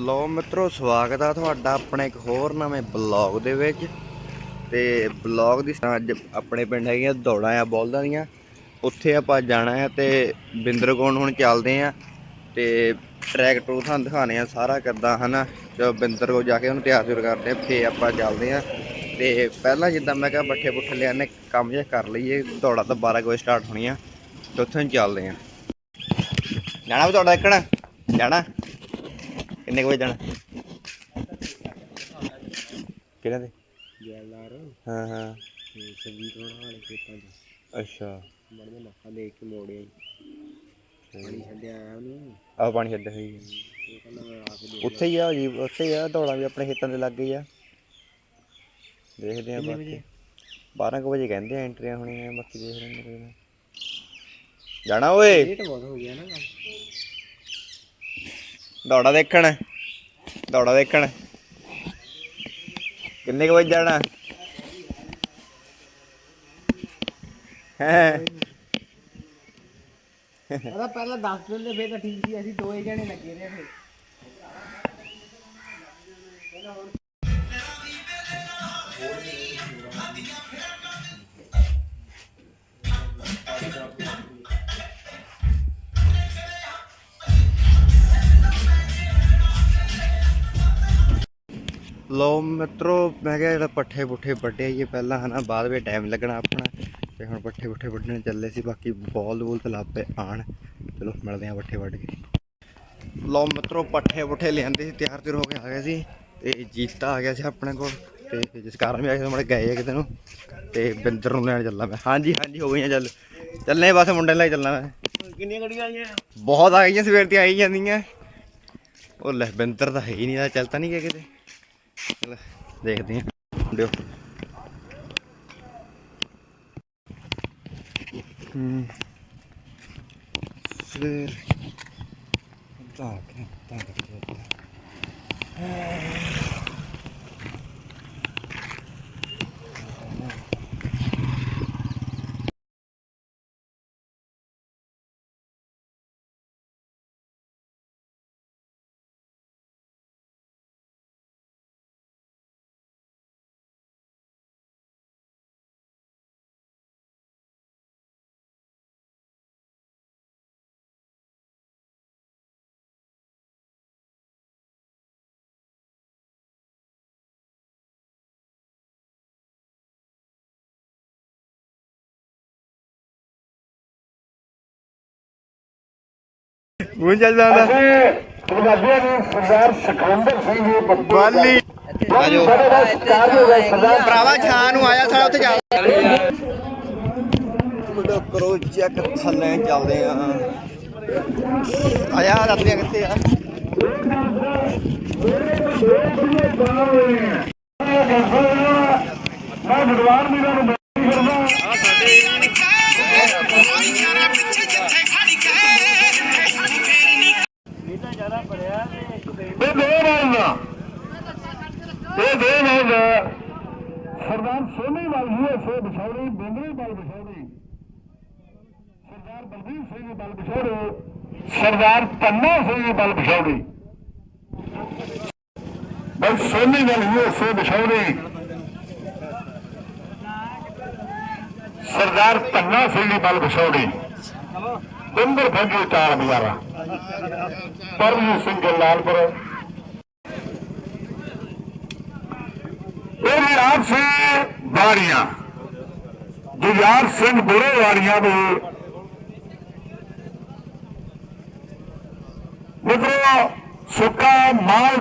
ਲੋ ਮਿੱਤਰੋ, ਸਵਾਗਤ ਆ ਤੁਹਾਡਾ ਆਪਣੇ ਇੱਕ ਹੋਰ ਨਵੇਂ ਬਲੌਗ ਦੇ ਵਿੱਚ। ਤੇ ਬਲੌਗ ਦੀ ਸਾ- ਅੱਜ ਆਪਣੇ ਪਿੰਡ ਹੈਗੀਆਂ ਦੌੜਾਂ ਆ, ਬੋਲਦਾਂ ਦੀਆਂ। ਉੱਥੇ ਆਪਾਂ ਜਾਣਾ ਹੈ ਤੇ ਬਿੰਦਰ ਕੋਣ ਹੁਣ ਚੱਲਦੇ ਆ। ਤੇ ਟਰੈਕ ਟਰੂ ਤੁਹਾਨੂੰ ਦਿਖਾਣੇ ਆ ਸਾਰਾ ਕਿੱਦਾਂ, ਹਨਾ? ਜੋ ਬਿੰਦਰ ਕੋ ਜਾ ਕੇ ਉਹਨੂੰ ਤਿਆਰ ਤਿਉਰ ਕਰਦੇ ਆ ਫੇ ਆਪਾਂ ਚੱਲਦੇ ਆ। ਤੇ ਪਹਿਲਾਂ ਜਿੱਦਾਂ ਮੈਂ ਕਿਹਾ ਬੱਠੇ ਬੁੱਠੇ ਲਿਆਨੇ ਕੰਮ ਜਿਹਾ ਕਰ ਲਈਏ, ਦੌੜਾਂ ਤਾਂ 12 ਵਜੇ ਸਟਾਰਟ ਹੋਣੀ ਆ ਤੇ ਉੱਥੇ ਨੂੰ ਚੱਲਦੇ ਆ। ਜਾਣਾ ਵੀ ਤੁਹਾਡਾ ਇੱਕਣਾ? ਜਾਣਾ? ਕਿੰਨੇ ਕੁ ਵਜੇ ਜਾਣਾ? ਕਿਹਨਾਂ ਦੇ? ਜੈਲਾਰ ਹਾਂ ਹਾਂ। ਤੇ ਸੰਗੀਤ ਹੋਣਾ ਵਾਲੇ ਖੇਤਾਂ 'ਚ। ਅੱਛਾ। ਮੜ ਮੈਂ ਮੱਥਾ ਦੇਖ ਕੇ ਮੋੜਿਆ ਜੀ ਪਾਣੀ ਛੱਡਿਆ ਆਇਆ ਉਹਨੂੰ। ਆਹ ਪਾਣੀ ਛੱਡ ਹੋਈ ਉਹ ਕਹਿੰਦਾ ਮੈਂ ਆ ਕੇ ਦੇਖ ਉੱਥੇ ਹੀ ਆ ਜੀ ਉੱਥੇ ਹੀ ਆ ਦੌੜਾਂ ਵੀ ਆਪਣੇ ਖੇਤਾਂ ਦੇ ਲੱਗੇ ਹੀ ਆ। ਦੇਖਦੇ ਆ ਕਿੰਨੇ ਬਾਕੀ। ਵਜੇ? 12 ਕੁ ਵਜੇ ਕਹਿੰਦੇ ਆ ਐਂਟਰੀਆਂ ਹੋਣੀਆਂ ਬਾਕੀ ਦੇਖ ਲੈਂਦੇ ਕੋਈ ਨਾ ਜਾਣਾ ਓਏ। ਲੇਟ ਬਹੁਤ ਹੋ ਗਿਆ ਨਾ ਕੰਮ। ਦੌੜਾ ਦੇਖਣ। ਦੌੜਾ ਦੇਖਣ। ਕਿੰਨੇ ਕੁ ਵਜੇ ਜਾਣਾ? ਹੈ। ਉਹਦਾ ਪਹਿਲਾਂ ਦੱਸ ਦਿੰਦੇ, ਫੇਰ ਤਾਂ ਠੀਕ ਸੀ, ਅਸੀਂ ਦੋਏ ਜਣੇ ਲੱਗੇ ਰਹੇ ਫੇਰ। ਲੋ ਮਿੱਤਰੋ ਮੈਂ ਕਿਹਾ ਜਿਹੜਾ ਪੱਠੇ ਪੁੱਠੇ ਵੱਡੇ ਆਈਏ ਪਹਿਲਾਂ ਹਨਾ ਬਾਅਦ ਵਿੱਚ ਟਾਈਮ ਲੱਗਣਾ ਆਪਣਾ। ਤੇ ਹੁਣ ਪੱਠੇ ਪੁੱਠੇ ਵੱਢਣ ਚੱਲੇ ਸੀ ਬਾਕੀ ਬੋਲ ਬੋਲ ਤੇ ਲੱਪੇ ਆਣ। ਚਲੋ ਮਿਲਦੇ ਆ ਪੱਠੇ ਵੱਢ ਕੇ। ਲੋ ਮਿੱਤਰੋ ਪੱਠੇ ਪੁੱਠੇ ਲਿਆਂਦੇ ਸੀ ਤਿਆਰ ਤਿਰ ਹੋ ਕੇ ਆ ਗਏ ਸੀ। ਤੇ ਜੀਤਾ ਆ ਗਿਆ ਸੀ ਆਪਣੇ ਕੋਲ ਤੇ ਜਿਸ ਕਾਰਨ ਵੀ ਆ ਕੇ ਮੜੇ ਗਏ ਆ ਕਿਤੇ ਨੂੰ। ਤੇ ਬਿੰਦਰ ਨੂੰ ਲੈਣ ਚੱਲਾ ਮੈਂ। ਹਾਂਜੀ ਹਾਂਜੀ ਹੋ ਗਈਆਂ ਚੱਲ। ਚੱਲਨੇ ਬਸ ਮੁੰਡੇ ਲੈ ਕੇ ਚੱਲਣਾ ਮੈਂ। ਕਿੰਨੀਆਂ ਗੱਡੀਆਂ ਆਈਆਂ? ਬਹੁਤ ਆ ਗਈਆਂ ਸਵੇਰ ਤੇ ਆਈ ਜਾਂਦੀਆਂ। ਉਹ ਲੈ ਬਿੰਦਰ ਤਾਂ ਹੈ ਹੀ ਨਹੀਂ ਦਾ ਚੱਲ ਤਾਂ ਨਹੀਂ ਗਿਆ ਕਿਤੇ। ਚਲ ਦੇਖਦੇ ਆਂ ਮੁੰਡਿਓ ਹੂੰ ਫਿਰ ਤਾਂ ਕਿ ਤਾਂ ਕਿ ਮੂੰਹ ਚੱਲ ਜਾਂਦਾ। ਪੰਜਾਬੀਆਂ ਦੇ ਸਰਦਾਰ ਸਿਕੰਦਰ ਸਿੰਘ ਜੀ ਬੱਬੂ ਬਾਲੀ। ਆਜੋ। ਭਰਾਵਾ ਛਾਂ ਨੂੰ ਆਇਆ ਸਾਡਾ ਉੱਥੇ ਜਾ। ਮੁੰਡਾ ਕਰੋ ਚੈੱਕ ਥੱਲੇ ਚੱਲਦੇ ਆ। ਆਇਆ ਰੱਤੀਆਂ ਕਿੱਥੇ ਆ? ਮੈਂ ਨੂੰ ਬੇਨਤੀ ਕਰਦਾ ਯੂਐਸਏ ਬਿਛੌੜੀ ਬਲ ਬਿਛੌੜੀ ਸਰਦਾਰ ਬਲਬੀਰ ਸਿੰਘ ਬਲ ਬਿਛੌੜੀ ਸਰਦਾਰ ਪੰਨਾ ਸਿੰਘ ਬਲ ਬਿਛੌੜੀ ਬਲ ਸੋਨੀ ਵਾਲ ਯੂਐਸਏ ਬਿਛੌੜੀ ਸਰਦਾਰ ਪੰਨਾ ਸਿੰਘ ਬਲ ਬਿਛੌੜੀ ਬਿੰਦਰ ਫੰਗੀ ਚਾਰ ਬਜ਼ਾਰਾ ਪਰਮਜੀਤ ਸਿੰਘ ਜਲਾਲਪੁਰ ਇਹ ਯਾਰ ਸਿੰਘ ਬਾੜੀਆਂ ਗੁਜਾਰ ਸਿੰਘ ਬੁਰੇ ਦੇ ਮਿੱਤਰੋ, ਸੁੱਕਾ ਮਾਲ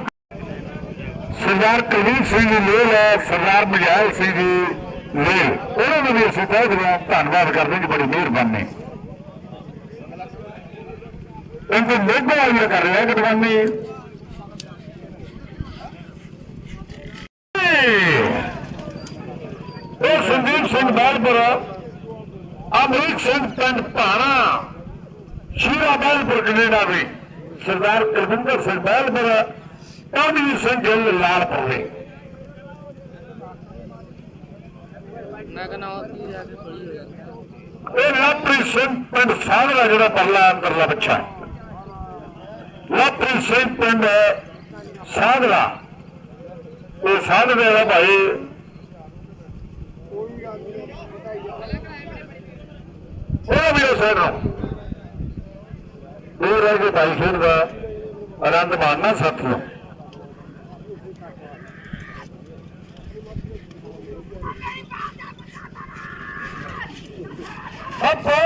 ਸਰਦਾਰ ਕੁਲਵੀਰ ਸਿੰਘ ਜੀ ਲੇਲ ਹੈ ਸਰਦਾਰ ਮਜਾਇਲ ਸਿੰਘ ਜੀ ਲੇਲ ਉਹਨਾਂ ਨੂੰ ਵੀ ਅਸੀਂ ਤਹਿ ਦਿਲੋਂ ਧੰਨਵਾਦ ਕਰਦੇ ਹਾਂ ਜੀ ਬੜੀ ਮਿਹਰਬਾਨੀ। ਇਹਨਾਂ ਲੋਗੋ ਵਾਲੀ ਕਰ ਰਿਹਾ ਗਦਵਾਨੀ ਇਹ ਸੰਦੀਪ ਸਿੰਘ ਬਾਲਪੁਰ ਅਮਰੀਕ ਸਿੰਘ ਪਿੰਡ ਭਾਣਾ ਸ਼ੀਰਾ ਬਾਲਪੁਰ ਕੈਨੇਡਾ ਵੀ ਸਰਦਾਰ ਕੁਲਵਿੰਦਰ ਸਿੰਘ ਬਾਲਪੁਰ ਕਵੀ ਸਿੰਘ ਗਿੱਲ ਲਾਲਪੁਰ ਵੀ ਮੈਂ ਕਹਿੰਦਾ ਉੱਥੇ ਜਾ ਕੇ ਖੜੀ ਹੋ ਜਾਂਦੀ ਇਹ ਲਾਪਰੀ ਸਿੰਘ ਪਿੰਡ ਸਾਧਰਾ ਜਿਹੜਾ ਪਰਲਾ ਅੰਦਰਲਾ ਬੱਚਾ ਲਾਪਰੀ ਸਿੰਘ ਪਿੰਡ ਸਾਧਲਾ ਇਹ ਸਾਧਲੇ ਵਾਲਾ ਭਾਈ ਉਹ ਵੀ ਉਸ ਨੂੰ। ਇਹ ਰਹਿ ਕੇ ਭਾਈ ਖੇਡ ਦਾ ਆਨੰਦ ਮਾਣਨਾ ਸਾਥੀਓ। ਅੱਛਾ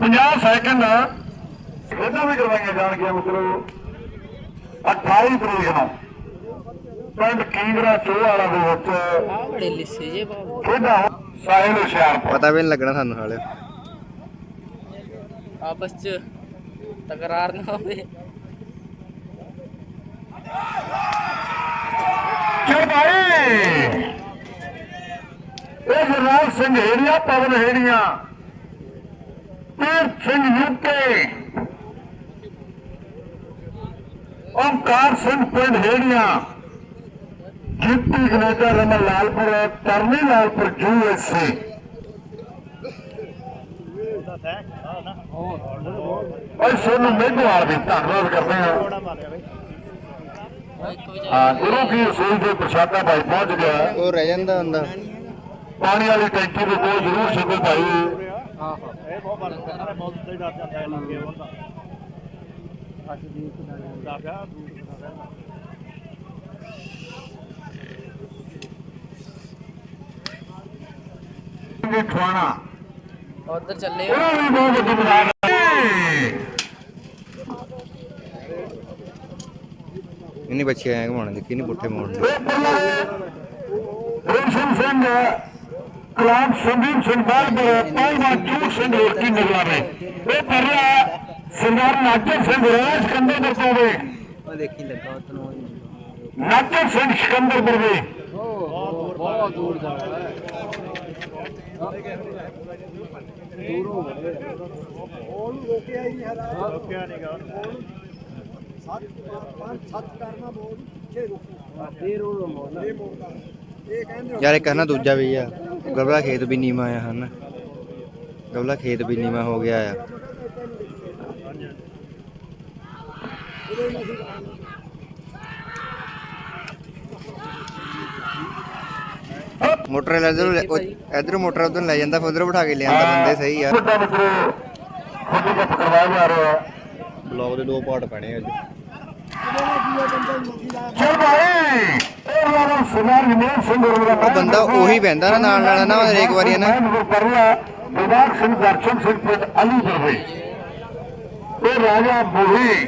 50 ਸੈਕਿੰਡ ਖੇਡਾਂ ਵੀ ਕਰਵਾਈਆਂ ਜਾਣਗੀਆਂ ਮਿੱਤਰੋ 28 ਤਰੀਕ ਨੂੰ। ਪਿੰਡ ਕੀਂਗਰਾ ਚੋਹ ਵਾਲਾ ਦੇ ਵਿੱਚ ਬੜੇ ਲਿੱਸੇ ਜੇ ਬਾਬੂ। ਖੇਡਾਂ ਸਾਹਿਲ ਹੁਸ਼ਿਆਰਪੁਰ ਪਤਾ। ਵੀ ਨਹੀਂ ਲੱਗਣਾ ਸਾਨੂੰ ਹਾਲੇ। ਆਪਸ ਚ ਤਕਰਾਰ ਨਾ ਹੋਵੇ। ਕਿਉਂ ਭਾਈ? ਇਹ ਜਰਨੈਲ ਸਿੰਘ ਹੇੜੀਆਂ ਪਵਨ ਹੇੜੀਆਂ। ਤੀਰਥ ਸਿੰਘ ਯੂਕੇ ਓਮਕਾਰ ਸਿੰਘ ਪਿੰਡ ਹੇੜੀਆਂ। ਗਿੱਪੀ ਕਨੇਡਾ ਰਮਨ ਲਾਲਪੁਰ ਤਰਨੀ ਲਾਲਪੁਰ ਯੂਐਸਏ ਓਏ ਸੋਨੂੰ ਮੇਘਵਾਲ ਵੀ ਧੰਨਵਾਦ ਕਰਦੇ ਹਾਂ। ਹਾਂ ਗੁਰੂ ਕੀ ਰਸੋਈ ਦੇ ਪ੍ਰਸ਼ਾਦਾ ਭਾਈ ਪਹੁੰਚ ਗਿਆ। ਉਹ ਰਹਿ ਜਾਂਦਾ ਹੁੰਦਾ। ਪਾਣੀ ਵਾਲੀ ਟੈਂਕੀ ਦੇ ਕੋਲ ਜ਼ਰੂਰ ਛਕੋ ਭਾਈ। ਵੀ ਖਵਾਣਾ। ਉਧਰ ਚੱਲੇ ਉਹ ਵੀ ਬਹੁਤ ਵੱਡੀ ਬਣਾ ਇੰਨੀ ਬੱਚੀ ਆਇਆ ਘਮਾਉਣ ਦੀ ਕਿੰਨੀ ਪੁੱਠੇ ਮੋੜਨ ਦੀ। ਰੇਸ਼ਮ ਸਿੰਘ ਕਲਾਮ ਸੰਦੀਪ ਸਿੰਘ ਬਾਲਪੁਰ ਪਾਈਵਾ ਚੂਕ ਸਿੰਘ ਰੋਟੀ ਨਿਗਰਾਵੇ ਇਹ ਕਰ ਰਿਹਾ ਸਰਦਾਰ ਨਾਜਰ ਸਿੰਘ ਰਾਜ ਕੰਦੇ ਦੇ ਕੋਵੇ ਉਹ ਦੇਖੀ ਲੱਗਾ ਉਤਨੋਂ ਨਾਜਰ ਸਿੰਘ ਸਿਕੰਦਰਪੁਰ ਦੇ ਬਹੁਤ ਦੂਰ ਜਾਣਾ ਹੈ ਯਾਰ ਇੱਕ ਹੈ ਦੂਜਾ ਵੀ ਆ। ਗਬਲਾ ਖੇਤ ਵੀ ਨੀਵਾ ਆ ਹਨ। ਗਬਲਾ ਖੇਤ ਵੀ ਨੀਵਾ ਹੋ ਗਿਆ ਆ। ਮੋਟਰ ਲੈ ਇਧਰ ਇਧਰ ਮੋਟਰ ਉਧਰ ਲੈ ਜਾਂਦਾ ਫਿਰ ਉਧਰ ਬਿਠਾ ਕੇ ਲਿਆਂਦਾ ਬੰਦੇ ਸਹੀ ਆ ਬਲੌਗ ਦੇ ਦੋ ਪਾਰਟ ਪੈਣੇ ਅੱਜ। ਚਲ ਭਾਈ ਉਹ ਬੰਦਾ ਉਹੀ ਬਹਿੰਦਾ ਨਾ ਨਾਲ ਨਾਲ ਨਾ ਹਰੇਕ ਵਾਰੀ ਨਾ। ਕਰ ਰਿਹਾ ਵਿਵਾਕ ਸਿੰਘ ਦਰਸ਼ਨ ਸਿੰਘ ਪਿੰਡ ਅਲੀ ਬਰਵੇ ਇਹ ਰਾਜਾ ਬੋਹੀ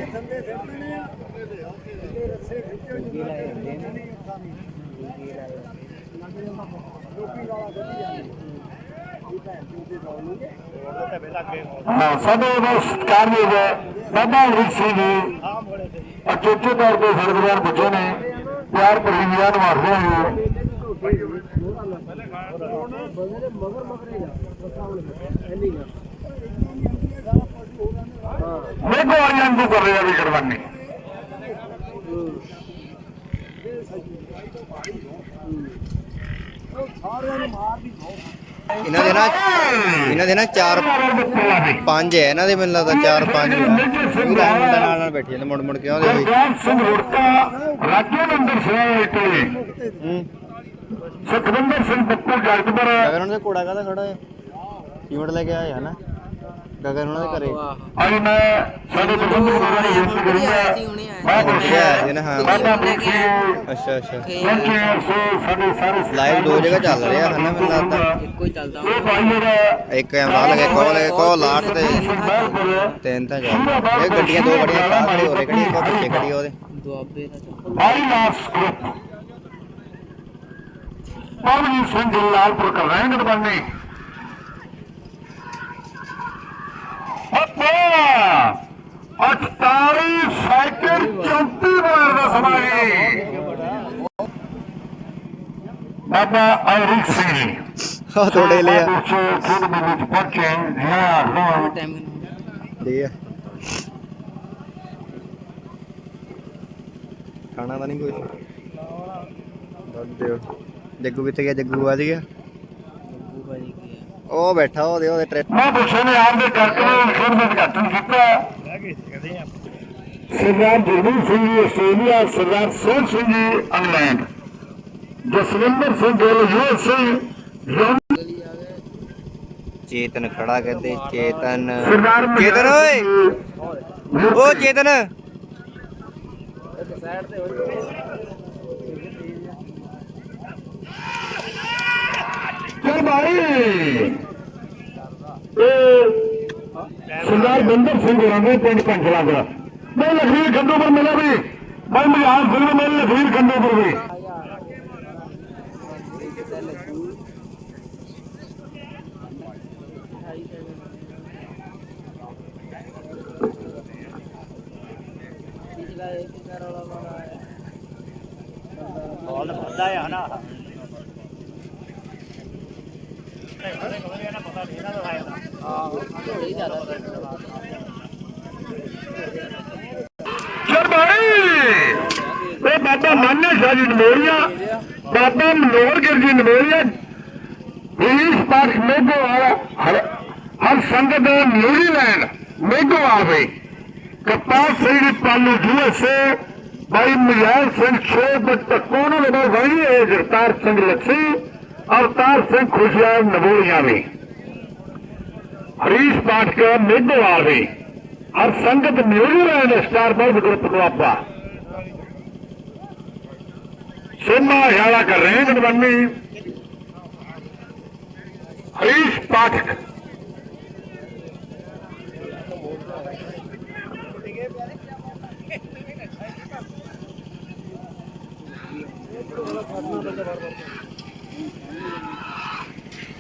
ਹਾਂ, ਸਾਡੇ ਦਾ ਸਤਿਕਾਰਯੋਗ ਬਾਬਾ ਅਮਰੀਕ ਸਿੰਘ ਜੀ ਅਚੋਚੇ ਤੌਰ ਤੇ ਸਰਦਾਰ ਬੱਚੇ ਨੇ, ਪਿਆਰ ਭਰੀ ਨਿਆਂ ਨਿਵਾਸਦੇ ਹੋਏ ਮੇਗੋ ਵਾਲਿਆਂ ਨੂੰ ਕਰ ਰਿਹਾ ਵੀ ਕਰਵਾਨੀ ਇਹਨਾਂ ਦੇ ਨਾ ਇਹਨਾਂ ਦੇ ਨਾ ਚਾਰ ਪੰਜ ਹੈ ਇਹਨਾਂ ਦੇ ਮੈਨੂੰ ਲੱਗਦਾ ਚਾਰ ਪੰਜ ਆ ਪੂਰਾ ਮੁੰਡਾ ਨਾਲ ਨਾਲ ਬੈਠੇ ਜਾਂਦੇ ਮੁੜ ਮੁੜ ਕੇ ਆਉਂਦੇ ਸਿੰਘ ਰੁੜਕਾ ਰਾਜੂ ਨੰਦਰ ਸਿੰਘ ਇਟਲੀ ਹੂੰ। ਸੁਖਵਿੰਦਰ ਸਿੰਘ ਬੱਪੂ ਜਗਤਪੁਰ ਉਹਨਾਂ ਦੇ ਕੋੜਾ ਕਾਹਦਾ ਖੜਾ ਹੈ ਸੀਮਟ ਲੈ ਕੇ ਆਏ ਹਨਾ ਗਗਨ ਉਹਨਾਂ ਦੇ ਘਰੇ। ਅੱਜ ਮੈਂ ਸਾਡੇ ਪ੍ਰਬੰਧਕ ਗੁਰੂਆਂ ਨੂੰ ਬੇਨਤੀ ਕਰੂੰਗਾ ਮੈਂ ਪੁੱਛਿਆ ਸੀ ਨਾ ਹਾਂ। ਬਾਬਾ ਪੁੱਛੀ ਅੱਛਾ ਅੱਛਾ। ਪਹੁੰਚੇ ਸੋ ਸਾਡੇ ਸਾਰੇ ਲਾਈਵ ਦੋ ਜਗ੍ਹਾ ਚੱਲ ਰਿਹਾ ਹਨਾ ਮੈਨੂੰ ਲੱਗਦਾ। ਇੱਕੋ ਹੀ ਚੱਲਦਾ ਇਹ ਭਾਈ ਦਾ ਇੱਕ ਕੈਮਰਾ ਲਗੇ ਕੋਲ ਕੋ ਲਾਟ ਤੇ। ਤਿੰਨ ਤਾਂ ਚੱਲ ਇਹ ਗੱਡੀਆਂ ਦੋ ਗੱਡੀਆਂ ਕਾਹ ਖੜੀ ਹੋ ਰਹੀ ਕਿਹੜੀ ਇੱਕ ਪਿੱਛੇ ਖੜੀ ਉਹਦੇ? ਦੁਆਬੇ ਦਾ ਭਾਈ ਲਾਸ ਗਰੁੱਪ ਪਵਨੀ ਸਿੰਘ ਲਾਲਪੁਰ ਕਰ ਰਹੇ ਨੇ। ਬੰਦੇ 48 ਸਾਈਕਲ 34 ਵਾਰ ਦਾ ਸਮਾਂ ਹੈ ਬਾਬਾ ਅਮਰੀਕ ਸਿੰਘ ਜੀ ਆਹ ਥੋੜੇ ਲਿਆ ਖੁਦ ਦੇ ਵਿੱਚ ਪਹੁੰਚੇ ਹਾਂ ਹਾਂ ਟਾਈਮ ਠੀਕ ਹੈ ਖਾਣਾ ਤਾਂ ਨਹੀਂ ਕੋਈ। ਦੱਸ ਦਿਓ। ਜੱਗੂ ਕਿੱਥੇ ਗਿਆ? ਜੱਗੂ ਆ ਗਿਆ। ਬੱਬੂ ਭਾਜੀ ਉਹ ਬੈਠਾ ਉਹਦੇ ਉਹਦੇ ਟ੍ਰੈ ਮੈਂ ਪੁੱਛੇ ਨੇ ਆਪ ਦੇ ਕਰਕੇ ਖੇਡ ਦਾ ਉਦਘਾਟਨ ਕੀਤਾ। ਸਰਦਾਰ ਜਗਦੀਪ ਸਿੰਘ ਜੀ ਆਸਟ੍ਰੇਲੀਆ ਸਰਦਾਰ ਸੋਹਣ ਸਿੰਘ ਜੀ ਇੰਗਲੈਂਡ। ਜਸਵਿੰਦਰ ਸਿੰਘ ਗਿੱਲ ਯੂਐਸਏ ਚੇਤਨ ਖੜਾ ਕਹਿੰਦੇ ਚੇਤਨ। ਸਰਦਾਰ ਚੇਤਨ ਓਏ! ਓ ਚੇਤਨ! ਚਲ ਭਾਈ ਇਹ ਸਰਦਾਰ ਬੰਦਰ ਸਿੰਘ ਹੋਰਾਂ ਪਿੰਡ ਪੰਚਲਾ ਦਾ। ਮੈਂ ਲਖਵੀਰ ਖੰਡੂਪੁਰ ਮਿਲਿਆ ਵੀ। ਮੈਂ ਮਜਾਲ ਸਿੰਘ ਨੂੰ ਮਿਲ ਲਖਵੀਰ ਖੰਡੂਪੁਰ ਵੀ। ਚਲ ਭਾਈ ਇਹ ਬਾਬਾ ਮਾਨੇ ਸ਼ਾਹ ਜੀ ਨਮੋਰੀਆ, ਬਾਬਾ ਮਨੋਹਰ ਗਿਰ ਜੀ ਨਮੋਰੀਆ ਇਸ ਪਾਠ ਮੇਗੋ ਵਾਲਾ ਹਰ ਸੰਗਤ ਨਿਊਜ਼ੀਲੈਂਡ ਮੇਗੋ ਆਵੇ ਕਪਾਲ ਸਿੰਘ ਪਾਲੂ ਯੂਐਸਏ ਭਾਈ ਮਯਾਰ ਸਿੰਘ ਛੇ ਬੱਤਕੋਂ ਨੇ ਬਾਈ ਵਣੀ ਹੈ ਜਗਤਾਰ ਸਿੰਘ ਲੱਛੀ ਅਵਤਾਰ ਸਿੰਘ ਖੁਸ਼ਿਆਰ ਨਵੋਲੀਆਂ ਵੀ। ਹਰੀਸ਼ ਪਾਠਕਰ ਮੇਘਵਾਲ ਵੀ ਔਰ ਸੰਗਤ New Zealand star bulb group नवाबा सोमा हयाला कर रहे हैं गणबन्नी हरीश पाठक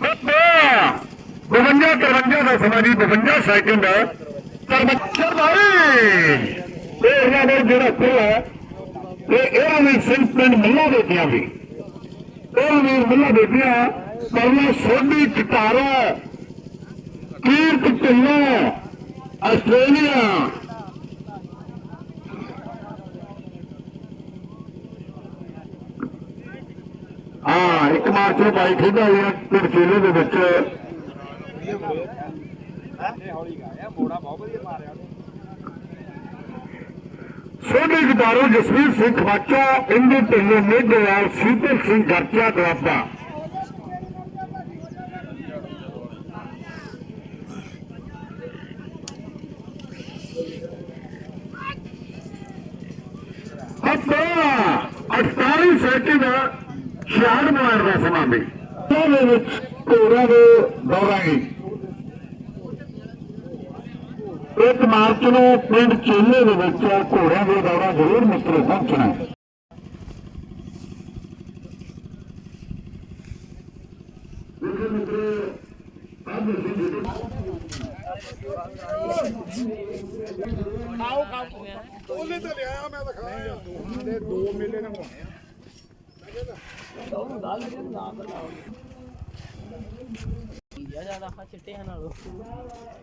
Good man! 52 53 ਦਾ ਸਮਾਂ ਜੀ 52 ਸੈਕਿੰਡ ਸਰਬੱਚਰ ਬਾਰੇ ਤੇ ਇਹਨਾਂ ਦੇ ਜਿਹੜਾ ਸਿਰ ਹੈ, ਤੇ ਇਹਨਾਂ ਨੇ ਸਿੰਘ ਪਿੰਡ ਮੱਲਾ ਦੇਖਿਆ ਵੀ ਇਹਨਾਂ ਨੇ ਮੱਲਾ ਦੇਖਿਆ ਕਰਨਾ ਸੋਢੀ ਕਟਾਰਾ ਕੀਰਤ ਢਿੱਲੋਂ ਆਸਟ੍ਰੇਲੀਆ। ਹਾਂ, ਇੱਕ ਮਾਰਚ ਨੂੰ ਬਾਈ ਖੇਡਾ ਹੋਇਆ ਤੇ ਦੇ ਵਿੱਚ। ਵਧੀਆ ਗਦਾਰੋ ਜਸਵੀਰ ਸਿੰਘ ਵਾਚਾ ਇੰਦੂ ਢਿੱਲੋਂ ਮੇਦਵਾਲ ਸੀਤਲ ਸਿੰਘ ਗਰਚਾ ਦੁਆਬਾ। ਅੱਪਾ 48 ਸੈਕਿੰਡ 66 ਮਿੰਟ ਦਾ ਸਮਾਂ ਵੀ। ਦੇ ਵਿੱਚ ਕੋਰਾ ਦੇ ਦੌਰਾਂਗੇ ਇੱਕ ਮਾਰਚ ਨੂੰ ਪਿੰਡ ਚੇਲੇ ਦੇ ਵਿੱਚ ਘੋੜਿਆਂ ਦੇ ਦੌਰਾ ਜ਼ਰੂਰ ਮਿੱਤਰੋ ਪਹੁੰਚਣਾ ਆਓ ਖਾਓ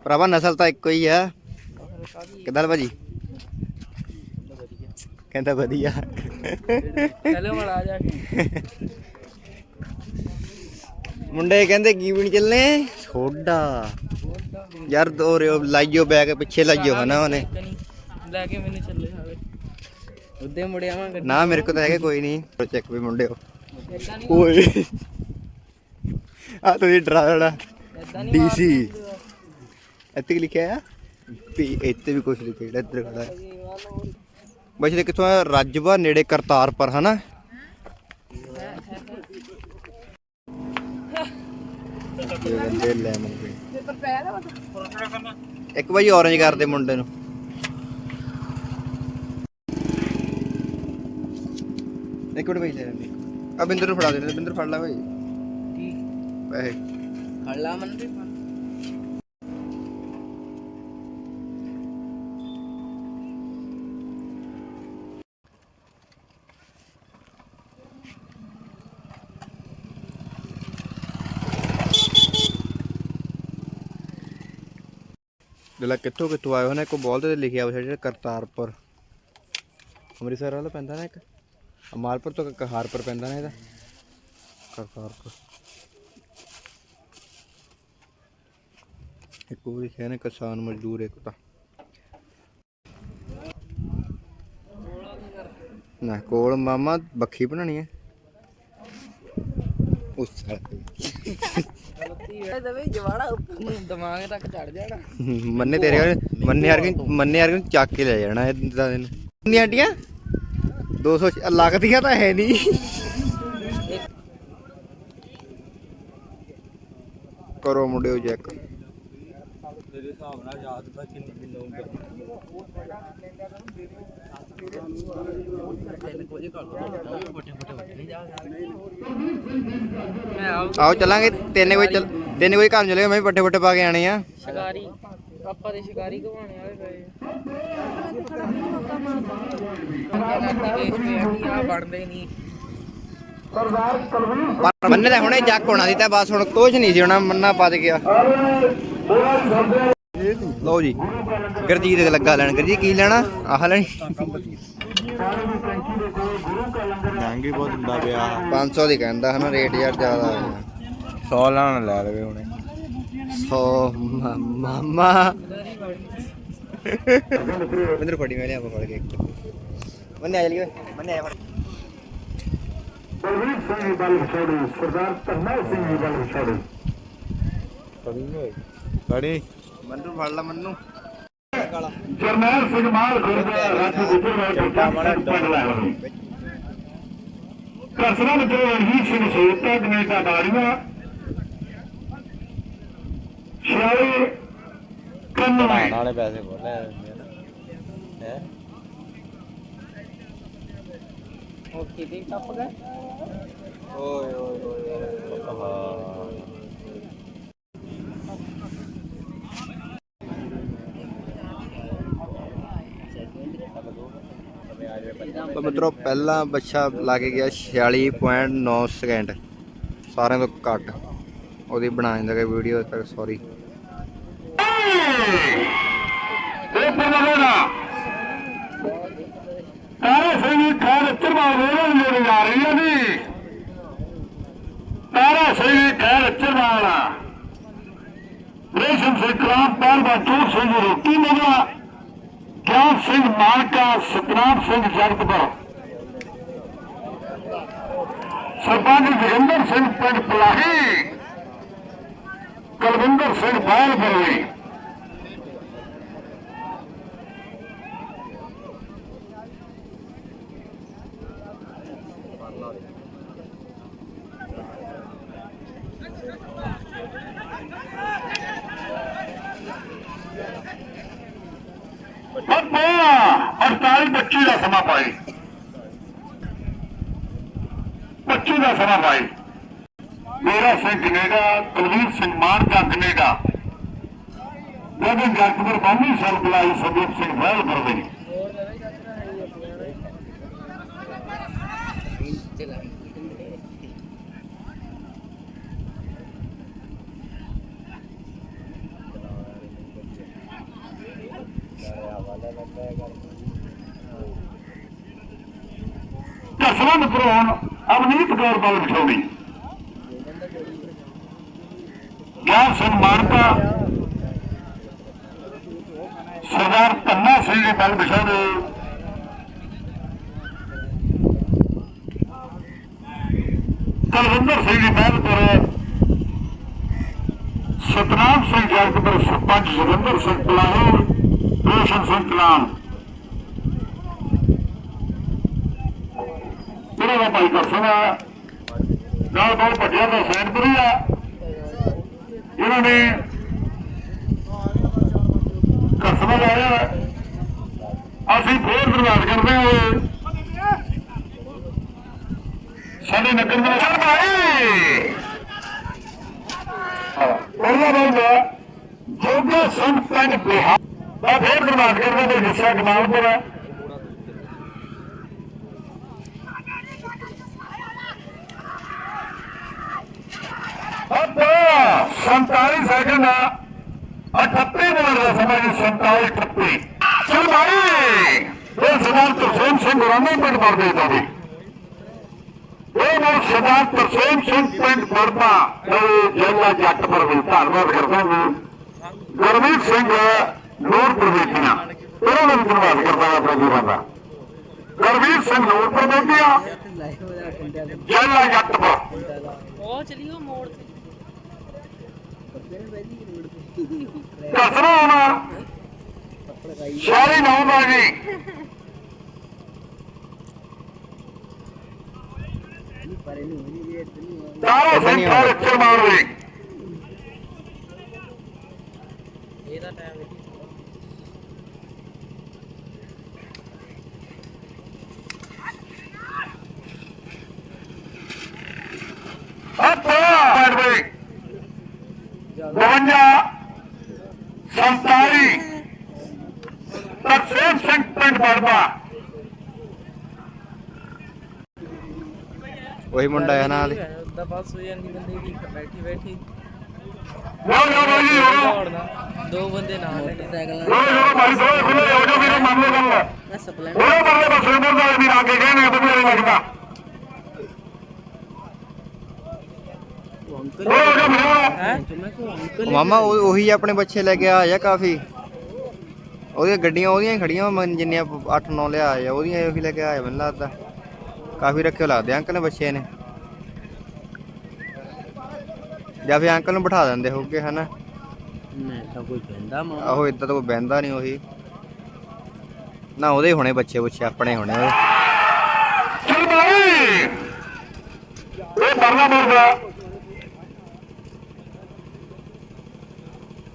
ਤਾਂ ਨਸਲ ਤਾਂ ਇੱਕੋ ਹੀ ਹੈ ਕਿੱਦਾਂ ਭਾਜੀ ਕਹਿੰਦਾ ਵਧੀਆ। ਚਲੋ ਮੜਾ ਜਾ ਕੇ। ਮੁੰਡੇ ਕਹਿੰਦੇ ਕੀ ਵੀ ਨਹੀਂ ਚੱਲਨੇ ਸੋਡਾ ਯਾਰ ਦੋ ਰਿਓ ਲਾਈਓ ਬੈਗ ਪਿੱਛੇ ਲਾਈਓ ਹਨਾ ਉਹਨੇ। ਲੈ ਕੇ ਮੈਨੂੰ ਚੱਲੇ ਜਾਵੇ ਉੱਦੇ ਮੁੜਿਆ ਵਾਂ ਨਾ ਮੇਰੇ ਕੋਲ ਤਾਂ ਹੈਗਾ ਕੋਈ ਨਹੀਂ। ਚੈੱਕ ਵੀ ਮੁੰਡਿਓ ਓਏ। ਆ ਤੁਸੀਂ ਏਦਾਂ ਨਹੀਂ ਡੀਸੀ। ਇੱਥੇ ਲਿਖਿਆ ਆ? ਵੀ ਇੱਥੇ ਵੀ ਕੁਝ ਲਿਖਿਆ ਜਿਹੜਾ ਇੱਧਰ ਖੜਾ ਹੈ। ਬਸ ਇਹ ਕਿੱਥੋਂ ਆ ਰਾਜਵਾ ਨੇੜੇ ਕਰਤਾਰਪੁਰ ਹਨਾ? ਇਹ ਬੰਦੇ ਲੈਮਨ ਵੀ ਇੱਕ ਵਾਰੀ orange ਕਰਦੇ ਮੁੰਡੇ ਨੂੰ। ਇੱਕ ਮਿੰਟ ਭਾਈ ਲੈ ਲੈਂਦੇ ਆ ਬਿੰਦਰ ਨੂੰ ਫੜਾ ਦੇ ਬਿੰਦਰ ਫੜ ਲੈ ਭਾਈ ਪੈਸੇ। ਖੜਲਾ ਮਨ ਤੇ ਜਿਹੜਾ ਕਿੱਥੋਂ ਕਿੱਥੋਂ ਆਏ ਹੋਣੇ ਕੋ ਬੋਲ ਤੇ ਲਿਖਿਆ ਹੋਇਆ ਜਿਹੜਾ ਕਰਤਾਰਪੁਰ। ਅੰਮ੍ਰਿਤਸਰ ਵਾਲਾ ਪੈਂਦਾ ਨਾ ਇੱਕ? ਅਮਾਲਪੁਰ ਤੋਂ ਕਹਾਰਪੁਰ ਪੈਂਦਾ ਨਾ ਇਹਦਾ। ਕਰਤਾਰਪੁਰ। ਇੱਕ ਉਹ ਲਿਖਿਆ ਨੇ, ਕਿਸਾਨ ਮਜ਼ਦੂਰ ਇੱਕ ਤਾਂ। ਨਾ, ਕੋਲ ਮਾਮਾ ਬੱਖੀ ਬਣਾਣੀ ਹੈ। ਉਸ ਸਾਲ ਦਵੇ ਜਵਾੜਾ ਦਿਮਾਗ ਤੱਕ ਚੜ ਜਾਣਾ। ਮੰਨੇ ਤੇਰੇ ਵਰਗੇ- ਮੰਨੇ ਵਰਗੇ ਮੰਨੇ ਵਰਗੇ ਨੂੰ ਚੱਕ ਕੇ ਲੈ ਜਾਣਾ ਇਦਾਂ ਦੇ ਨੂੰ ਕਿੰਨੀਆਂ ਆਂਟੀਆਂ? 200 ਲੱਖ ਦੀਆਂ ਤਾਂ ਹੈ ਨਹੀਂ। ਕਰੋ ਮੁੰਡਿਓ ਚੈੱਕ ਤੇਰੇ ਹਿਸਾਬ ਨਾਲ ਯਾਦ ਤਾਂ ਕਿੰਨੀ ਕਿੰਨਾ ਮੈਂ ਆਉ ਆਓ ਚੱਲਾਂਗੇ ਤਿੰਨ ਵਜੇ ਚੱਲ ਤਿੰਨ ਵਜੇ ਘਰ ਚਲੇ ਮੈਂ ਪੱਠੇ ਪੱਠੇ ਪਾ ਕੇ ਆਣੇ ਆ। ਸ਼ਿਕਾਰੀ ਆਪਾਂ ਦੇ ਸ਼ਿਕਾਰੀ ਘਵਾਣੇ ਵਾਲੇ ਪਏ ਆ ਬਣਦੇ ਨਹੀਂ ਸਰਦਾਰ ਕੁਲਵੀਰ ਪਰ ਮੰਨੇ ਤਾਂ ਹੁਣੇ ਜੱਕ ਹੋਣਾ ਸੀ ਤਾਂ ਬਸ ਹੁਣ ਕੁਝ ਨਹੀਂ ਸੀ ਹੋਣਾ ਮੰਨਾ ਪੱਜ ਗਿਆ। ਲਓ ਜੀ ਗਰਜੀਤ ਦੇ ਲੱਗਾ ਲੈਣ। ਗਰਜੀਤ ਕੀ ਲੈਣਾ? ਆਹ ਲੈਣੀ ਸਾਰੇ ਦੀ ਟੈਂਕੀ ਦੇ ਕੋਲ ਗੁਰੂ ਕਾ ਲੰਗਰ ਮਹਿੰਗੀ ਬਹੁਤ ਹੁੰਦਾ ਪਿਆ। 500 ਦੀ ਕਹਿੰਦਾ ਹਨਾ ਰੇਟ ਯਾਰ ਜ਼ਿਆਦਾ ਆ 100 ਲਾਣ ਲੈ ਲਵੇ ਹੁਣੇ। ਸੋ ਮਾਮਾ। ਬਿੰਦਰ ਫੜੀ ਮੈਂ ਲਿਆ ਫੜ ਕੇ ਇੱਕ। ਮੰਨੇ ਆ ਜਲੀ ਓਏ ਮੰਨੇ ਆ। ਫੜ ਬਲਵੀਰ ਸਿੰਘ ਜੀ ਬਲ ਵਿਛੋੜੇ ਸਰਦਾਰ ਧੰਨਾ ਸਿੰਘ ਬਲ ਵਿਛੋੜੇ। ਕੜੀ ਕੜੀ ਮੰਨੂ ਫੜ ਲਾ ਮੰਨੂ। ਜਰਨੈਲ ਸਿੰਘ ਮਾਲ ਖੁਰਦਾ ਰਾਜੂ ਗੁਜਰ ਵਾਲੇ ਕੋਟਾ ਕਸਰਾ ਮਿੱਤਰ ਰਣਜੀਤ ਸਿੰਘ ਸੋਤਾ ਕਨੇਡਾ ਬਾੜੀਆਂ। ਸ਼ਾਇਰ ਕੰਨਵਾ ਵਾਲੇ। ਪੈਸੇ ਬਹੁਤ ਲੈ ਜਾਂਦੇ ਆ ਹੈ? ਉਹ ਕਿਤੇ ਟੱਪ ਗਏ? ਓਏ ਓਏ ਓਏ ਤਾਂ ਮਿੱਤਰੋ ਪਹਿਲਾ ਬੱਚਾ ਲਾ ਕੇ ਗਿਆ 46.9 ਸਕਿੰਟ ਸਾਰਿਆਂ ਤੋਂ ਘੱਟ। ਉਹਦੀ ਬਣਾ ਦਿੰਦਾ ਕਿ ਵੀਡੀਓ ਤੱਕ ਸੌਰੀ ਤਾਰੇ ਸਿੰਘ ਖੈਰ ਚਰਵਾ ਰੋਣ ਮੇਰੇ ਜਾ ਰਹੀ ਹੈ ਜੀ। ਤਾਰਾ ਸਿੰਘ ਖੈਰ ਚਰਵਾਲਾ ਰੇਸ਼ਮ ਸਿੰਘ ਕਲਾਮ ਪਾਲ ਬਾਤੂਰ ਸਿੰਘ ਰੋਟੀ ਮਗਾ ਗਿਆਨ ਸਿੰਘ ਮਾਨਕਾ, ਸਤਨਾਮ ਸਿੰਘ ਜਗਤਪੁਰ। ਸਰਪੰਚ ਜਗਿੰਦਰ ਸਿੰਘ ਪਿੰਡ ਪਲਾਹੀ, ਕੁਲਵਿੰਦਰ ਸਿੰਘ ਬਾਲ ਬਰਵੇ ਅੱਬਾ 48 25 ਦਾ ਸਮਾਂ ਪਾਏ। 25 ਦਾ ਸਮਾਂ ਪਾਏ। ਮੇਰਾ ਸਿੰਘ ਕਨੇਡਾ ਕੁਲਵੀਰ ਸਿੰਘ ਮਾਨਕਾ ਕਨੇਡਾ ਗਗਨ ਜਗਤਪੁਰ ਬਾਨੀ ਸਰ ਬੁਲਾਈ ਸੰਦੀਪ ਸਿੰਘ ਵੈਲ ਬਰਵੇ ਦਸਵਾਂ ਅਵਨੀਤ ਕੌਰ ਬਲ ਵਿਛੋੜੀ ਗਿਆਨ ਸਿੰਘ ਮਾਨਕਾ ਸਰਦਾਰ ਧੰਨਾ ਸਿੰਘ ਜੀ ਬਲ ਵਿਛੋੜੇ ਕੁਲਵਿੰਦਰ ਸਿੰਘ ਜੀ ਮਹਿਲਪੁਰ ਸਤਨਾਮ ਸਿੰਘ ਜਗਤਪੁਰ ਸਰਪੰਚ ਜਗਿੰਦਰ ਸਿੰਘ ਪਲਾਹੀ ਰੋਸ਼ਨ ਸਿੰਘ ਕਲਾਮ। ਇਹਨਾਂ ਦਾ ਭਾਈ ਕਰਸਨ ਨਾਲ ਬਹੁਤ ਵੱਡਿਆ ਦਾ ਸੈਨਪੁਰੀ ਆ। ਇਹਨਾਂ ਨੇ ਕਸਬਾ ਲਾਇਆ। ਅਸੀਂ ਫੇਰ ਧੰਨਵਾਦ ਕਰਦੇ ਹਾਂ ਸਾਡੇ ਨਗਰ ਦੇ ਵਿੱਚ। ਭਾਈ। ਉਹਨਾਂ ਦਾ ਜੋਗਾ ਸਿੰਘ ਪਿੰਡ ਬਿਹਾਰ। ਦਾ ਫੇਰ ਧੰਨਵਾਦ ਕਰਦੇ ਹਾਂ ਤੇ ਹਿੱਸਾ ਕਮਾਲਪੁਰ ਹੈ 47 ਸੈਕਿੰਡ ਆ। 38 ਮਿੰਟ ਦਾ ਸਮਾਂ ਜੀ 47 38 ਚਲ ਭਾਈ, ਇਹ ਸਰਦਾਰ ਤਰਸੇਮ ਸਿੰਘ ਰਾਮੇ ਪਿੰਡ ਵਰਦੇ ਦਾ ਵੀ ਇਹ ਨਾਲ ਸਰਦਾਰ ਤਰਸੇਮ ਸਿੰਘ ਪਿੰਡ ਵਰਦਾ ਇਹ ਜੱਟ ਪਰ ਵੀ ਧੰਨਵਾਦ ਕਰਦਾ ਹਾਂ ਗੁਰਮੀਤ ਸਿੰਘ ਨੂਰ ਪ੍ਰਵੇਸ਼ੀਆਂ ਉਹਨਾਂ ਦਾ ਵੀ ਧੰਨਵਾਦ ਕਰਦਾ ਹਾਂ, ਆਪਣੇ ਵੀਰਾਂ ਦਾ। ਗੁਰਵੀਰ ਸਿੰਘ ਨੂਰਪੁਰ ਬੋਗਿਆ ਜੈਲਾ ਜੱਟ ਜੱਟਪੁਰ ਉਹ ਚਲਿਓ ਮੋੜ ਤੇ। ਕਸਰਾ ਹੋਣਾ। ਸ਼ਾਰੀ ਨੌ ਬਾਜੀ ਤਾਰਾ ਸਿੰਘ ਖਾਲ ਉੱਚਰ ਮਾਰਵੇ ਇਹਦਾ ਟਾਈਮ ਵੇਖੀ ਅੱਪਾ ਬਾਜੀ 52 ਸੰਤਾਲੀ ਤਰਸੇਮ ਸਿੰਘ ਪਿੰਡ ਬੜਬਾ ਉਹੀ ਮੁੰਡਾ ਆ ਨਾਲ ਹੀ। ਉਦਾਂ ਬਸ ਹੋ ਜਾਂਦੀ ਬੰਦੇ ਦੀ ਬੈਠੀ ਬੈਠੀ। ਲੋ ਲੋ ਲੋ ਦੌੜਨਾ ਦੋ। ਬੰਦੇ ਨਾਲ ਲੈਣੇ ਸਾਈਕਲ ਲੋ ਲੋ ਭਾਈ ਥੋੜੇ ਖੁੱਲੇ ਹੋ ਜੋ ਵੀਰੇ ਮੰਨ ਲਓ ਗੱਲ ਨਾਲ ਸਪਲੈਂਡਰ ਉਹਦੇ ਪਰਲੇ ਪਾਸੇ ਉਧਰ ਦਾ ਵੀ ਆ ਕੇ ਗਏ ਨੇ ਬੰਦੇ ਲੱਗਦਾ ਅੰਕਲ ਉਹ ਜੋ ਮੇਰਾ ਹੈ। ਉਹ ਮਾਮਾ ਉਹ- ਉਹੀ ਆਪਣੇ ਬੱਚੇ ਲੈ ਕੇ ਆਇਆ ਕਾਫੀ। ਉਹਦੀਆਂ ਗੱਡੀਆਂ ਉਹਦੀਆਂ ਹੀ ਖੜੀਆਂ ਮੈਂ ਜਿੰਨੀਆਂ 8 9 ਲਿਆ ਆ ਉਹਦੀਆਂ ਉਹੀ ਲੈ ਕੇ ਆਇਆ ਮੈਨੂੰ ਲੱਗਦਾ। ਕਾਫੀ ਰੱਖਿਓ ਲੱਗਦੇ ਅੰਕਲ ਨੇ ਬੱਚੇ ਨੇ। ਜਾਂ ਫਿਰ ਅੰਕਲ ਨੂੰ ਬਿਠਾ ਦਿੰਦੇ ਹੋਗੇ ਹਨਾ? ਮੈਂ ਤਾਂ ਕੋਈ ਕਹਿੰਦਾ ਮਾ ਆਹੋ ਇਦਾਂ ਤਾਂ ਕੋਈ ਬਹਿੰਦਾ ਨਹੀਂ ਉਹੀ। ਨਾ ਉਹਦੇ ਹੋਣੇ ਬੱਚੇ ਬੱਚੇ ਆਪਣੇ ਹੋਣੇ ਬਾਈ। ਇਹ ਪਰਲਾ ਮਰਦਾ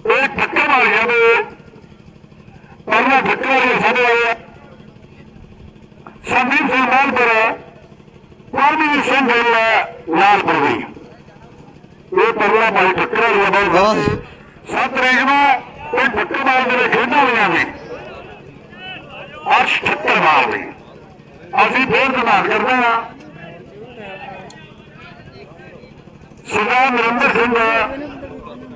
ਇਹ ਟੱਕਰ ਵਾਲੀਆਂ ਦੇ ਪਰਲਾ ਟੱਕਰ ਵਾਲੀਆਂ ਸਾਡੇ ਆਏ ਆ ਸੰਦੀਪ ਸਿੰਘ ਲਾਲਪੁਰ ਪਰਮਜੀਤ ਸਿੰਘ ਗਿੱਲ ਲਾਲਪੁਰ ਦੀ ਇਹ ਪਰਲਾ ਭਾਈ ਟੱਕਰ ਵਾਲੀਆਂ ਵਾਹ। ਬਹੁਤ ਸੱਤ ਤਰੀਕ ਨੂੰ ਇਹ ਟੱਕਰ ਵਾਲ ਦੇ ਵਿੱਚ ਖੇਡਾਂ ਹੋਈਆਂ ਨੇ ਅਰਸ਼ ਟੱਕਰ ਵਾਲ ਦੀ ਅਸੀਂ ਫੇਰ ਧੰਨਵਾਦ ਕਰਦੇ ਹਾਂ ਸਰਦਾਰ ਨਰਿੰਦਰ ਸਿੰਘ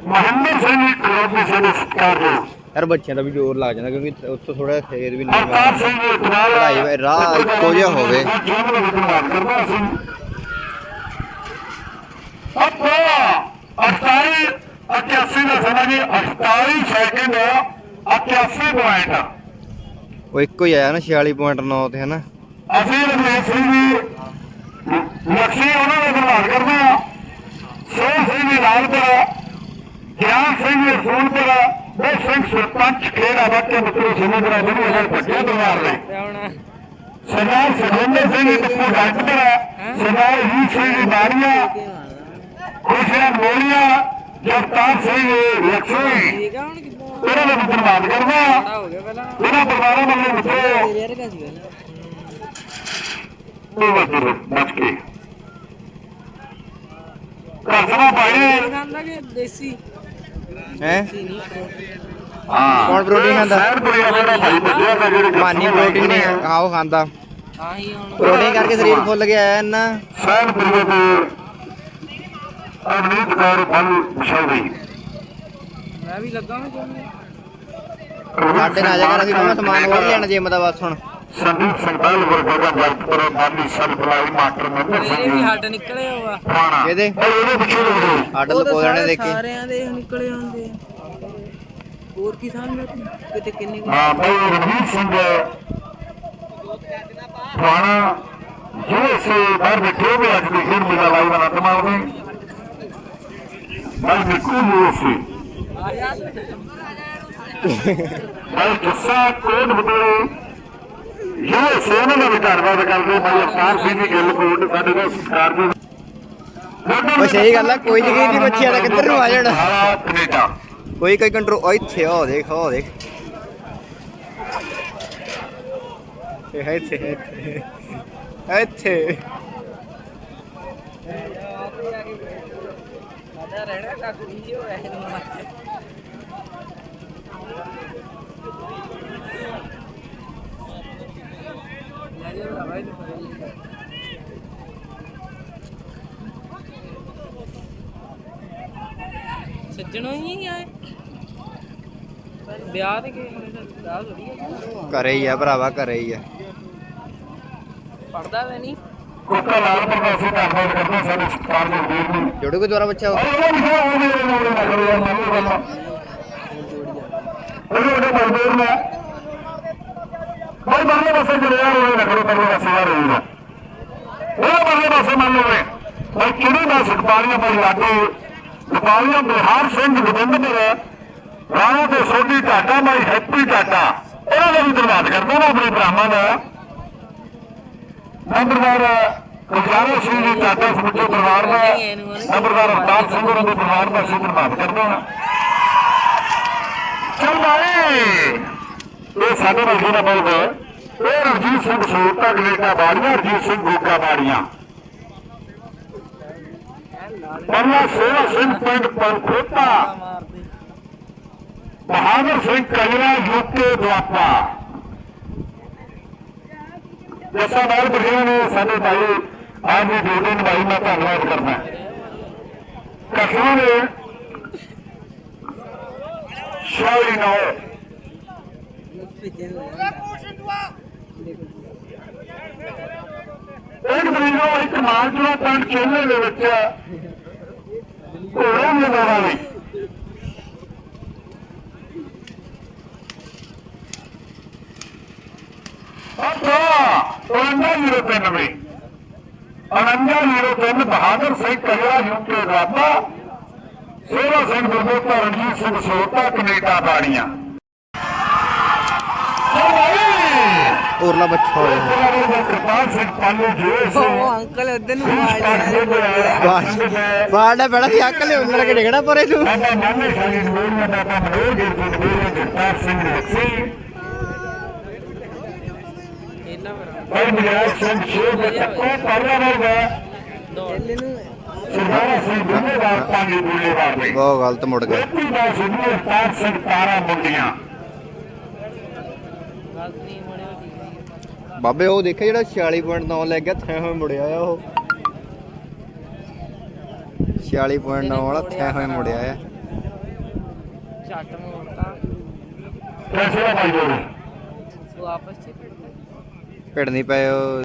ਮਹਿੰਦਰ ਸਿੰਘ ਖਰੋਬੀ ਸਿੰਘ ਸਤਕਾਰ ਦੇ ਯਾਰ ਬੱਚਿਆਂ ਦਾ ਵੀ ਜ਼ੋਰ ਲੱਗ ਜਾਂਦਾ ਕਿਉਂਕਿ ਉੱਥੋਂ ਥੋੜਾ ਖੇਤ ਵੀ ਨਹੀਂ ਅਵਤਾਰ ਸਿੰਘ ਰਾਹ ਇੱਕੋ ਜਿਹਾ ਹੋਵੇ। ਜੀਵਨ ਦਾ ਧੰਨਵਾਦ ਕਰਦਾ ਅਸੀਂ ਆਪੋ 48 81 ਦਾ ਸਮਾਂ ਜੀ 48 ਸੈਕਿੰਡ 81 ਪੁਆਇੰਟ ਉਹ ਇੱਕੋ ਹੀ ਆਇਆ ਨਾ 46.9 ਤੇ, ਹਨਾ? ਅਸੀਂ ਰਮੇਸ਼ ਸਿੰਘ ਜੀ ਉਹਨਾਂ ਦਾ ਧੰਨਵਾਦ ਕਰਦੇ ਹਾਂ। ਸੋਹ ਸਿੰਘ ਲਾਲਪੁਰ ਗਿਆਨ ਸਿੰਘ ਰਸੂਲਪੁਰ ਉਹ ਸਿੰਘ ਸਰਪੰਚ ਖੇੜਾ ਵਾਕੇ ਮਿੱਤਰੋ ਸਮੁੰਦਰਾ ਜਿਹਨੂੰ ਇਹਨਾਂ ਭੱਜੇ ਦਰਬਾਰ ਨੇ। ਤੇ ਹੁਣ ਸਰਦਾਰ ਸੁਖਿੰਦਰ ਸਿੰਘ ਜੀ ਟੱਪੂ ਡਾਕਟਰ ਸਰਦਾਰ ਹੀ ਸਿੰਘ ਜੀ ਬਾੜੀਆ ਮੋਲੀਆ ਜਗਤਾਰ ਸਿੰਘ ਦਾ ਹਾਂ ਬੜਾ ਹੋ ਗਿਆ ਪਹਿਲਾਂ। ਉਹਨਾਂ ਪਰਿਵਾਰਾਂ ਵੱਲੋਂ ਮਿੱਤਰੋ ਉਹ ਬਚ ਕੇ ਦੇਸੀ? ਹੈ? ਹਾਂ। ਕੌਣ ਪ੍ਰੋਟੀਨ ਖਾਂਦਾ? ਸਹਿਬਪੁਰੀਆ ਜਿਹੜਾ ਭਾਈ ਬੱਜਿਆ ਦਾ ਜਿਹੜੇ ਮਾਨੀ ਪ੍ਰੋਟੀਨ ਨੇ ਆਓ ਖਾਂਦਾ। ਆਹੀ ਹੁਣ। ਪ੍ਰੋਟੀਨ ਕਰਕੇ ਸਰੀਰ ਫੁੱਲ ਗਿਆ ਐ ਨਾ ਸਹਿਬਪੁਰੀਆ ਦੇ ਅਮਨੀਤ ਕੌਰ ਬਲ ਵਿਸ਼ਾਵੀ ਮੈਂ ਵੀ ਲੱਗਾ ਮੈਂ ਸਾਡੇ ਨਾਲ ਜਾ ਕਰ ਅਸੀਂ ਮੈਂ ਸਮਾਨ ਹੋਰ ਲੈਣਾ ਜਿਮ ਦਾ ਬਸ ਹੁਣ। ਸੰਦੀਪ ਸਿੰਘ ਬਲ ਵਰਗਾ ਵਰਤਪੁਰ ਬਾਲੀ ਸਲਪਲਾਈ ਮਾਸਟਰ ਮੰਦਰ ਮੇਰੇ ਵੀ ਹੱਡ ਨਿਕਲੇ ਹੋਆ। ਪਾਣਾ ਇਹਦੇ ਉਹਦੇ ਪਿੱਛੇ ਲੱਗਦੇ ਅੱਡ ਲਕੋ ਦੇਣੇ ਦੇਖੀ। ਸਾਰਿਆਂ ਦੇ ਨਿਕਲੇ ਹੁੰਦੇ ਆ। ਹੋਰ ਕੀ ਸਮਝ ਕਿਤੇ ਕਿੰਨੇ ਹਾਂ ਭਾਈ ਰਣਵੀਰ ਸਿੰਘ ਪਾਣਾ ਜਿਹੜੇ ਸੇ ਬਾਹਰ ਬੈਠੇ ਵੀ ਅੱਜ ਦੀ ਖੇਡ ਮੇਲਾ ਲਾਈ ਬਣਾ ਤਮਾਉਨੇ ਭਾਈ ਨਿੱਕੂ ਜੀ ਸੀ ਭਾਈ ਜੱਸਾ ਕੋਟ ਬਦਲੇ ਜਿਹੜੇ ਸੇ ਉਹਨਾਂ ਦਾ ਵੀ ਧੰਨਵਾਦ ਕਰਦੇ ਭਾਈ ਅਵਤਾਰ ਸਿੰਘ ਜੀ ਗਿੱਲ ਕੋਟ ਸਾਡੇ ਦਾ ਸਤਿਕਾਰ ਦੇ ਉਹ ਸਹੀ ਗੱਲ ਆ, ਕੋਈ ਯਕੀਨ ਨਹੀਂ ਬੱਚਿਆਂ ਦਾ ਕਿੱਧਰ ਨੂੰ ਆ ਜਾਣਾ। ਹਾਂ, ਕੈਨੇਡਾ। ਕੋਈ ਕੋਈ ਕੰਟਰੋਲ ਇੱਥੇ ਆ ਦੇਖ ਆ ਦੇਖ। ਇਹ ਇੱਥੇ ਇੱਥੇ ਇੱਥੇ। ਸਾਡਾ ਰਹਿਣਾ ਲੈ ਜਾ ਭਰਾਵਾ ਇਹਨੂੰ ਪਰੇ ਲੈ ਸੱਜਣੋਂ ਹੀ ਆਏ। ਵਿਆਹ ਤੇ ਗਏ ਹੋਣੇ ਵਿਆਹ ਥੋੜੀ ਹੈ ਘਰੇ ਹੀ ਆ ਭਰਾਵਾ ਘਰੇ ਹੀ ਆ। ਪੜਦਾ ਵੈ ਨਹੀਂ। ਨੂੰ ਜੋੜੇ ਕੋ ਦੁਆਰਾ ਬੱਚਾ ਉਹ? ਉਹ ਵੀ ਉਹਦੇ ਨਾਲ ਲੱਗਦੇ ਆ ਮੰਨ ਲਓ ਗੱਲ ਉਹਦੇ ਉਹਦੇ ਮਜ਼ਦੂਰ ਨੇ ਭਾਈ ਬੰਦੇ ਪਾਸੇ ਜੁੜਿਆ ਹੋਇਆ ਨਖਰੋ ਪਰਲੇ ਪਾਸੇ ਆ ਰਹੂਗਾ ਉਹ ਪਰਲੇ ਪਾਸੇ ਮੰਨ ਲਓਗੇ ਭਾਈ ਕਿਹੜੀ ਦਾ ਸੁਖਪਾਲੀਆਂ ਭਾਈ ਲਾਗੇ ਸੁਖਪਾਲੀਆਂ ਬਿਹਾਰ ਸਿੰਘ ਗੋਬਿੰਦਪੁਰ, ਰਾਣਾ ਤੇ ਸੋਢੀ ਟਾਟਾ ਭਾਈ ਹੈਪੀ ਟਾਟਾ ਉਹਨਾਂ ਦਾ ਵੀ ਧੰਨਵਾਦ ਕਰਦਾ ਮੈਂ ਆਪਣੇ ਭਰਾਵਾਂ ਦਾ। ਨੰਬਰਦਾਰ ਗੁਰਜਾਰਾ ਸਿੰਘ ਜੀ ਢਾਟਾ ਸਮੁੱਚੇ ਪਰਿਵਾਰ ਦਾ ਨੰਬਰਦਾਰ ਅਵਤਾਰ ਸਿੰਘ ਹੋਰਾਂ ਦੇ ਪਰਿਵਾਰ ਦਾ ਅਸੀਂ ਧੰਨਵਾਦ ਕਰਦੇ ਹਾਂ। ਚੱਲ ਬਾਈ। ਇਹ ਸਾਡੇ ਵਰਗੇ ਦਾ ਬੋਲ ਇਹ ਰਣਜੀਤ ਸਿੰਘ ਸੋਤਾ ਗਲੇਟਾ ਬਾੜੀਆਂ ਰਣਜੀਤ ਸਿੰਘ ਗੋਕਾ ਬਾੜੀਆਂ ਪਰਲਾ ਸੇਵਾ ਸਿੰਘ ਪਿੰਡ ਪੰਖੋਤਾ। ਬਹਾਦਰ ਸਿੰਘ ਕਜਰਾ ਯੂਕੇ ਦੁਆਪਾ ਜੱਸਾ ਬਾਲ ਬਖੀਆਂ ਨੇ ਸਾਡੇ ਭਾਈ, ਆਪ ਦੀ ਡਿਊਟੀ ਨਿਭਾਈ ਮੈਂ ਧੰਨਵਾਦ ਕਰਦਾ। ਕਸੂਰ ਨੇ ਸ਼ਾਇਰੀ ਨੌ ਇੱਕ ਤਰੀਕੋ ਇੱਕ ਮਾਨਜਵਾ ਪਿੰਡ ਚੇਲੇ ਦੇ ਵਿੱਚ ਘੋੜੇ ਮੇਲਾ ਲਈ ਅੱਛਾ 5203 ਵੀ। 5203 ਬਹਾਦਰ ਸਿੰਘ ਕਜਰਾ ਯੂਕੇ ਰਾਬਾ ਸੇਵਾ ਸਿੰਘ ਗੁਰਮੋਤਾ ਰਣਜੀਤ ਸਿੰਘ ਸੋਤਾ ਕੈਨੇਡਾ ਬਾੜੀਆਂ ਉਰਲਾ ਬੱਚਾ ਹੋਇਆ। ਕਿਰਪਾਲ ਸਿੰਘ ਪਾਲੂ ਜੀ ਉਹ ਅੰਕਲ ਉਧਰ ਨੂੰ ਮਾਰ ਲਿਆ ਬਾੜਾ ਬੜਾ ਸੀ ਅੱਕ ਲਿਓ ਲੜ ਕੇ ਡਿਗਣਾ ਪਰੇ ਤੂੰ ਸਿੰਘ ਮਿਆਰ ਸਿੰਘ ਦੇ ਤੱਕੋ ਇਹਲੇ ਨੂੰ ਸਰਦਾਰ ਸਿੰਘ ਦੇ ਬਹੁਤ ਗਲਤ ਮੁੜ ਗਿਆ ਦਾ ਸਿੰਘ ਤਾਰਾ ਮੁੰਡੀਆਂ ਗਲਤ ਨਹੀਂ ਮੜਿਆ ਠੀਕ ਹੈ ਬਾਬੇ ਉਹ ਦੇਖਿਆ ਜਿਹੜਾ 46.9 ਲੈ ਗਿਆ ਥੈ ਹੋਏ ਮੁੜਿਆ ਆ ਉਹ। 46.9 ਵਾਲਾ ਥੈ ਹੋਏ ਮੁੜਿਆ ਆ। ਛੱਟ ਮੋੜਤਾ। ਕੈਸੇ ਭਾਈ ਬੋਲੇ ਸੋ ਆਪਸ ਚ ਭਿੜ ਨਹੀਂ ਪਏ ਉਹ